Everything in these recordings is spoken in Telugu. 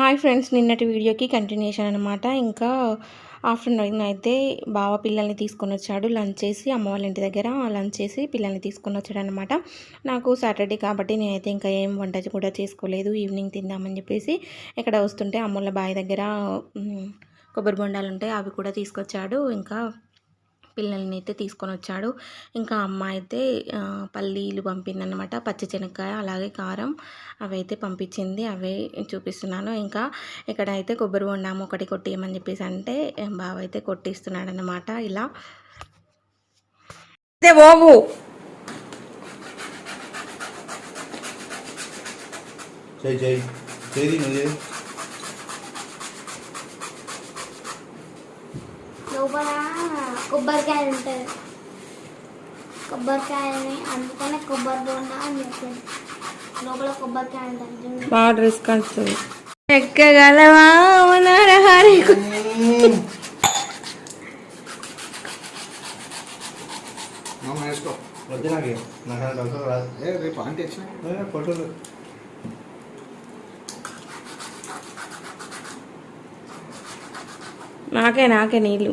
హాయ్ ఫ్రెండ్స్ నిన్నటి వీడియోకి కంటిన్యూషన్ అనమాట ఇంకా ఆఫ్టర్నూన్ అయితే బావ పిల్లల్ని తీసుకొని వచ్చాడు. లంచ్ చేసి అమ్మ వాళ్ళ ఇంటి దగ్గర లంచ్ చేసి పిల్లల్ని తీసుకొని వచ్చాడు అనమాట నాకు సాటర్డే కాబట్టి నేనైతే ఇంకా ఏం వంట కూడా చేసుకోలేదు. ఈవినింగ్ తిందామని చెప్పేసి ఇక్కడ వస్తుంటే అమ్మోళ్ళ బావి దగ్గర కొబ్బరి బొండాలు ఉంటాయి అవి కూడా తీసుకొచ్చాడు. ఇంకా పిల్లల్ని అయితే తీసుకొని వచ్చాడు ఇంకా అమ్మ అయితే పల్లీలు పంపిందనమాట పచ్చి శనక్కాయ అలాగే కారం అవి అయితే పంపించింది. అవే చూపిస్తున్నాను. ఇంకా ఇక్కడ అయితే కొబ్బరి బొండాము ఒకటి కొట్టేయమని చెప్పేసి అంటే బావ అయితే కొట్టిస్తున్నాడు అనమాట ఇలా. అదే బాబు. చేయి చేయి చేయి నువ్వు చేయి కొబ్బరికాయ ఉంటుంది కొబ్బరికాయని అందుకనే కొబ్బరి బొండ అని చెప్పారు. లోపల కొబ్బరికాయ ఉంటుంది బాగా డ్రెస్ కలుస్తుంది ఎక్కగలవా? నరహరి వద్దు నాకు. నాకు అంత అవసరం రాదు. ఏ రేపు ఆంటీ వచ్చిన? ఏ, ఫోటోలు. నాకే నాకే నీళ్ళు.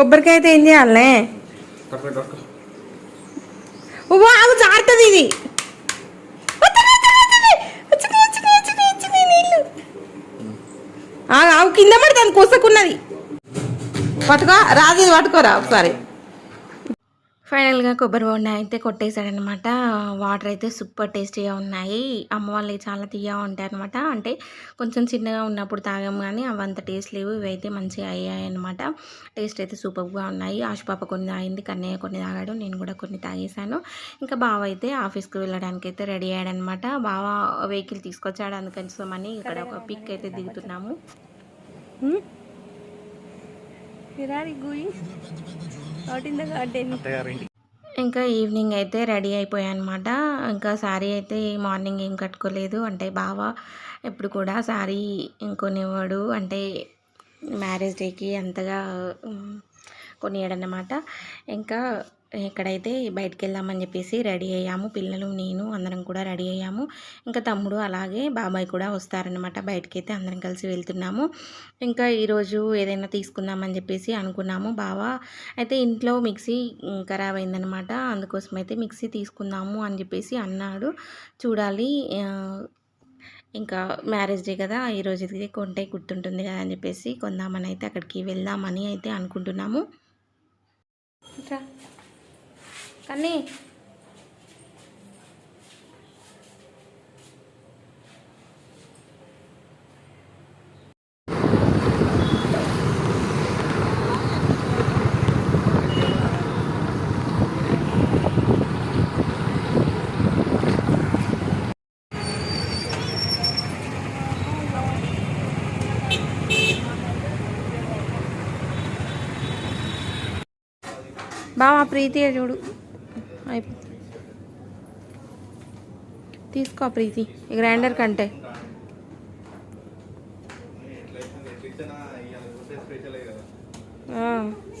కొబ్బరికాయ అయితే ఏం చేయాలనే? ఆగు జారుతుంది ఇది. ఆగు, ఆగు కింద పడి దాన్ని కొసకున్నది. పట్టుకో రాదు పట్టుకోరా ఒకసారి. ఫైనల్గా కొబ్బరి బొండా అయితే కొట్టేశాడనమాట. వాటర్ అయితే సూపర్ టేస్టీగా ఉన్నాయి. అమ్మ వాళ్ళు చాలా తీయగా ఉంటాయి అనమాట అంటే కొంచెం చిన్నగా ఉన్నప్పుడు తాగాము కానీ అవి అంత టేస్ట్ లేవు. ఇవైతే మంచిగా అయ్యాయి అనమాట టేస్ట్ అయితే సూపర్గా ఉన్నాయి. ఆశుపాప కొన్ని తాగింది కన్నయ్య కొన్ని తాగాడు నేను కూడా కొన్ని తాగేశాను. ఇంకా బావ అయితే ఆఫీస్కి వెళ్ళడానికి అయితే రెడీ అయ్యాడనమాట బావ వెహికల్ తీసుకొచ్చాడు అందుకని ఇక్కడ ఒక పిక్ అయితే దిగుతున్నాము. అత్తగారింటి. ఇంకా ఈవినింగ్ అయితే రెడీ అనమాట ఇంకా శారీ అయితే మార్నింగ్ ఏం కట్టుకోలేదు. అంటే బావ ఎప్పుడు కూడా శారీ కొనివ్వడు అంటే మ్యారేజ్ డేకి అంతగా కొనియడనమాట ఇంకా ఎక్కడైతే బయటికి వెళ్దామని చెప్పేసి రెడీ అయ్యాము. పిల్లలు నేను అందరం కూడా రెడీ అయ్యాము. ఇంకా తమ్ముడు అలాగే బాబాయ్ కూడా వస్తారనమాట బయటకి అయితే అందరం కలిసి వెళ్తున్నాము. ఇంకా ఈరోజు ఏదైనా తీసుకుందామని చెప్పేసి అనుకున్నాము. బావా అయితే ఇంట్లో మిక్సీ ఖరాబ్ అయిందనమాట అందుకోసం అయితే మిక్సీ తీసుకుందాము అని చెప్పేసి అన్నాడు. చూడాలి ఇంకా మ్యారేజ్ డే కదా ఈరోజు ఇది కొంటే గుర్తుంటుంది కదా అని చెప్పేసి కొందామని అయితే అక్కడికి వెళ్దామని అయితే అనుకుంటున్నాము. ఇట్రా. బావా ప్రీతి చూడు అయిపో తీసుకో ప్రీతి గ్రైండర్ కంటే.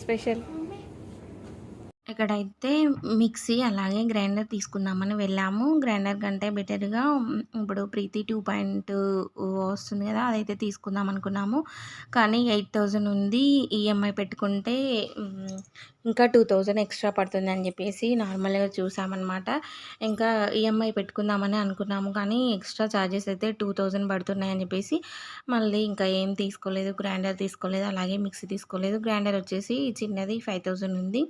స్పెషల్ ఇక్కడైతే మిక్సీ అలాగే గ్రైండర్ తీసుకుందామని వెళ్ళాము. గ్రైండర్ కంటే బెటర్గా ఇప్పుడు ప్రీతి టూ పాయింట్ వస్తుంది కదా అదైతే తీసుకుందాం అనుకున్నాము. కానీ ఎయిట్ థౌజండ్ ఉంది ఈఎంఐ పెట్టుకుంటే ఇంకా టూ థౌజండ్ ఎక్స్ట్రా పడుతుంది అని చెప్పేసి నార్మల్గా చూసామన్నమాట. ఇంకా ఈఎంఐ పెట్టుకుందామని అనుకున్నాము కానీ ఎక్స్ట్రా ఛార్జెస్ అయితే టూ థౌజండ్ పడుతున్నాయి అని చెప్పేసి మళ్ళీ ఇంకా ఏం తీసుకోలేదు గ్రైండర్ తీసుకోలేదు అలాగే మిక్సీ తీసుకోలేదు. గ్రైండర్ వచ్చేసి చిన్నది ఫైవ్ థౌజండ్ ఉంది.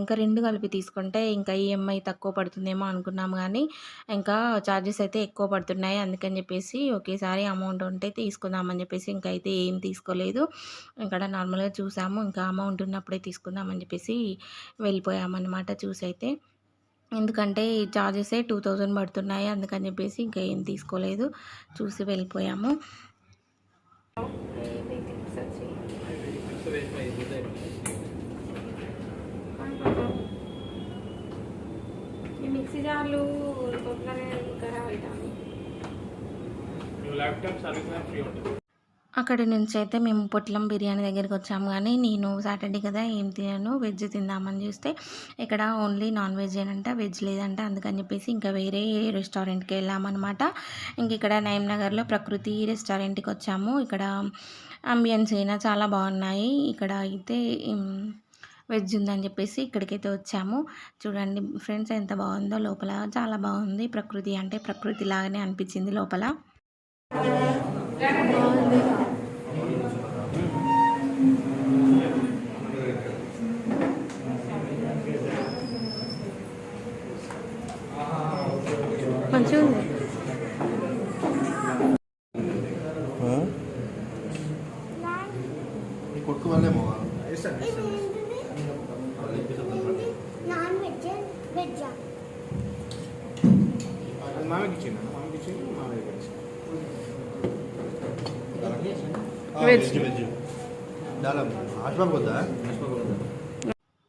ఇంకా రెండు కలిపి తీసుకుంటే ఇంకా ఈఎంఐ తక్కువ పడుతుందేమో అనుకున్నాము కానీ ఇంకా ఛార్జెస్ అయితే ఎక్కువ పడుతున్నాయి. అందుకని చెప్పేసి ఒకేసారి అమౌంట్ ఉంటే తీసుకుందామని చెప్పేసి ఇంకా అయితే ఏం తీసుకోలేదు. ఇక్కడ నార్మల్గా చూసాము. ఇంకా అమౌంట్ ఉన్నప్పుడే తీసుకుందామని చెప్పేసి వెళ్ళిపోయామన్నమాట చూసి అయితే. ఎందుకంటే ఈ టూ థౌజండ్ పడుతున్నాయి. అందుకని చెప్పేసి ఇంకా ఏం తీసుకోలేదు. చూసి వెళ్ళిపోయాము. ఈ మిక్సీ జార్లు ఖరాబ్ అక్కడి నుంచి అయితే మేము పొట్లం బిర్యానీ దగ్గరికి వచ్చాము కానీ నేను సాటర్డే కదా ఏం తినను వెజ్ తిందామని చూస్తే ఇక్కడ ఓన్లీ నాన్ వెజ్ ఏనంట వెజ్ లేదంట అందుకని చెప్పేసి ఇంకా వేరే రెస్టారెంట్కి వెళ్ళామన్నమాట. ఇంక ఇక్కడ నయం నగర్లో ప్రకృతి రెస్టారెంట్కి వచ్చాము. ఇక్కడ అంబియన్స్ అయినా చాలా బాగున్నాయి. ఇక్కడ అయితే వెజ్ ఉందని చెప్పేసి ఇక్కడికైతే వచ్చాము. చూడండి ఫ్రెండ్స్ ఎంత బాగుందో లోపల. చాలా బాగుంది ప్రకృతి అంటే ప్రకృతి లాగానే అనిపించింది లోపల. బాగుంది ఉంది నీ కొడుకు వాళ్ళేమో నాన్ వెజ్ వెజ్ ఆశ్వాబ్ వద్దా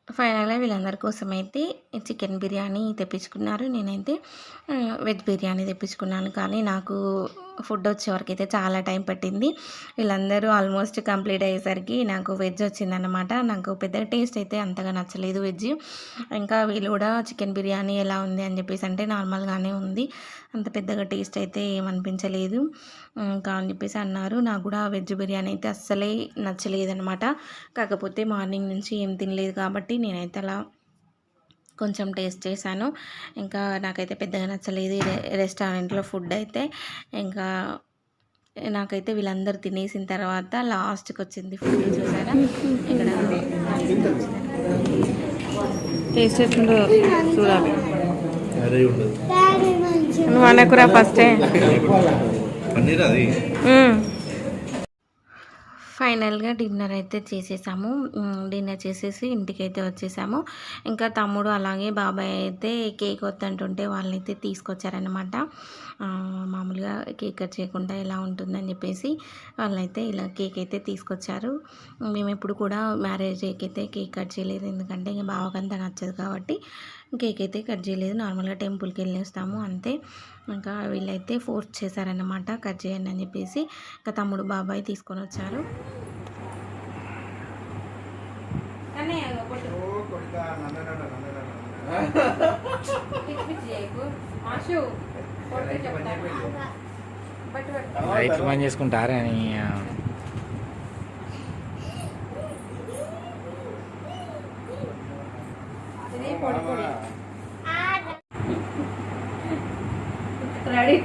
ఫైనల్గా వీళ్ళందరి కోసం అయితే చికెన్ బిర్యానీ తెప్పించుకున్నారు. నేనైతే వెజ్ బిర్యానీ తెప్పించుకున్నాను. కానీ నాకు ఫుడ్ వచ్చేవరకైతే అయితే చాలా టైం పట్టింది. వీళ్ళందరూ ఆల్మోస్ట్ కంప్లీట్ అయ్యేసరికి నాకు వెజ్ వచ్చిందనమాట నాకు పెద్ద టేస్ట్ అయితే అంతగా నచ్చలేదు వెజ్. ఇంకా వీళ్ళు కూడా చికెన్ బిర్యానీ ఎలా ఉంది అని చెప్పేసి అంటే నార్మల్గానే ఉంది. అంత పెద్దగా టేస్ట్ అయితే ఏమనిపించలేదు ఇంకా అని చెప్పేసి అన్నారు. నాకు కూడా వెజ్ బిర్యానీ అయితే అస్సలే నచ్చలేదన్నమాట. కాకపోతే మార్నింగ్ నుంచి ఏం తినలేదు కాబట్టి నేనైతే అలా కొంచెం టేస్ట్ చేశాను. ఇంకా నాకైతే పెద్దగా నచ్చలేదు రెస్టారెంట్లో ఫుడ్ అయితే. ఇంకా నాకైతే వీళ్ళందరూ తినేసిన తర్వాత లాస్ట్కి వచ్చింది ఫుడ్ చూసారా? ఇక్కడ టేస్ట్ ఎట్లుందో చూడాలి. నువ్వు అనకురా ఫస్టే. పన్నీర్ అది? ఫైనల్గా డిన్నర్ అయితే చేసేసాము. డిన్నర్ చేసేసి ఇంటికైతే వచ్చేసాము. ఇంకా తమ్ముడు అలాగే బాబాయ్ అయితే కేక్ వద్దంటుంటే వాళ్ళైతే తీసుకొచ్చారనమాట మామూలుగా కేక్ కట్ చేయకుండా ఎలా ఉంటుందని చెప్పేసి వాళ్ళైతే ఇలా కేక్ అయితే తీసుకొచ్చారు. మేము ఎప్పుడు కూడా మ్యారేజ్ డేకి అయితే కేక్ కట్ చేయలేదు. ఎందుకంటే ఇంకా బావకంతా నచ్చదు కాబట్టి కేక్ అయితే కట్ చేయలేదు. నార్మల్గా టెంపుల్కి వెళ్ళేస్తాము అంతే. ఇంకా వీళ్ళైతే ఫోర్స్ చేశారన్నమాట. కట్ చేయండి అని చెప్పేసి ఇంకా తమ్ముడు బాబాయ్ తీసుకొని వచ్చారు. ఓ కొడుకా నందనడ నందనడ రైతు పని చేసుకుంటారా అని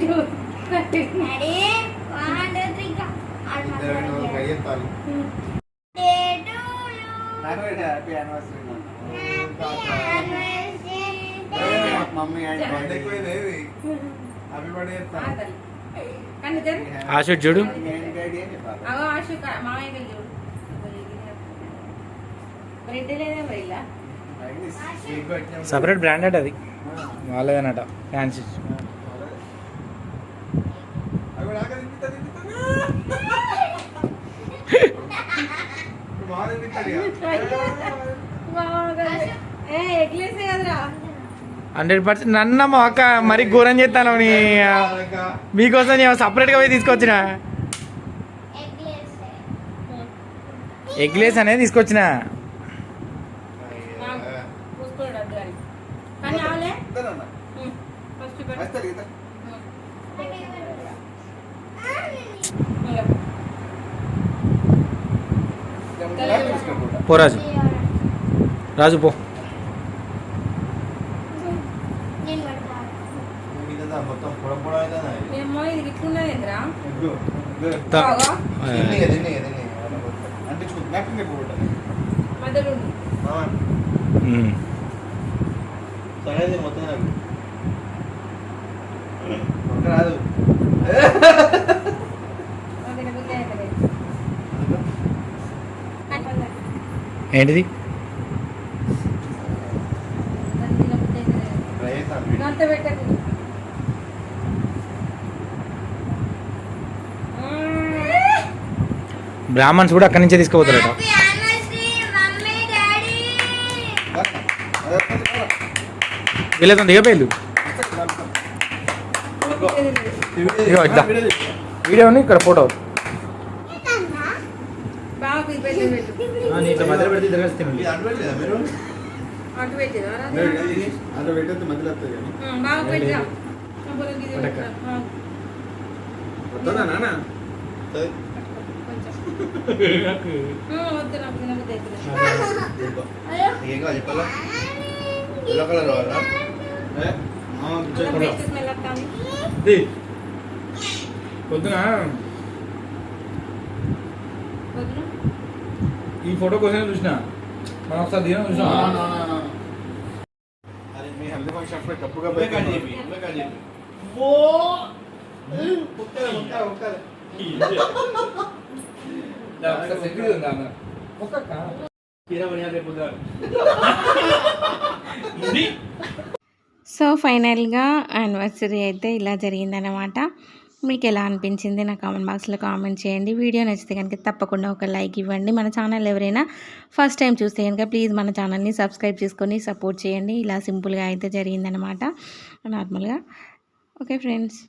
to daddy one two three. Ashu చూడు. ఆశు మామయ్య బ్రెడ్ లేదా. సపరేట్ బ్రాండెడ్ అది. వాళ్ళదనట ఫ్యాన్సీ అవి నాకు తినిపిస్తా, తినిపిస్తా. ఇప్పుడు బాగా తినిపిస్తాడు ఇక. ఏ ఎగ్లేసే కదరా హండ్రెడ్ పర్సెంట్. నన్న మా అక్క మరీ ఘోరం చేస్తాను నీ మీకోసం నేను సపరేట్గా పోయి తీసుకొచ్చిన. ఎగ్లెస్ అనేది తీసుకొచ్చిన. పో రాజు. రాజు పో నేను పడతా మీద మొత్తం పొడం పొడం అవుతుందా ఏమో ఇది ఇట్లున్నది ఏంద్రా ఇదిగో, ఇదిగో. తా. బాగా ఆ, తిన్ని కదా, తిన్ని కదా, తిన్ని. అంటించుకో. napkin తెప్పు ఒకటి. మధ్యలో ఉండు. మామ, ఉమ్. సంగతి మొత్తం నాకు ఒక్క రాదు. ఏంటిది మధ్యలో బుద్ధి అవుతుంది. ట్రై చేస్తాను గంట పెట్టకు బ్రాహ్మణ్స్ కూడా అక్కడి నుంచే తీసుకుపోతారట. Happy anniversary mummy daddy. వీళ్ళతో ఇట్లా వీడియోని ఇక్కడ ఫోటో. మధ్యలో ఏం కావాలి చెప్పాలా ఎల్లో కలర్ కావాలా పొద్దున ఈ ఫోటో కోసం చూసిన మనం ఒకసారి దిగం చూసిన. అరే మీ హెల్త్ ఫంక్షన్ ఒక్కలే. సో ఫైనల్గా యానివర్సరీ అయితే ఇలా జరిగిందనమాట మీకు ఎలా అనిపించింది? నా కామెంట్ బాక్స్లో కామెంట్ చేయండి. వీడియో నచ్చితే కనుక తప్పకుండా ఒక లైక్ ఇవ్వండి. మన ఛానల్ ఎవరైనా ఫస్ట్ టైం చూస్తే కనుక ప్లీజ్ మన ఛానల్ని సబ్స్క్రైబ్ చేసుకొని సపోర్ట్ చేయండి. ఇలా సింపుల్గా అయితే జరిగిందనమాట నార్మల్గా ఓకే ఫ్రెండ్స్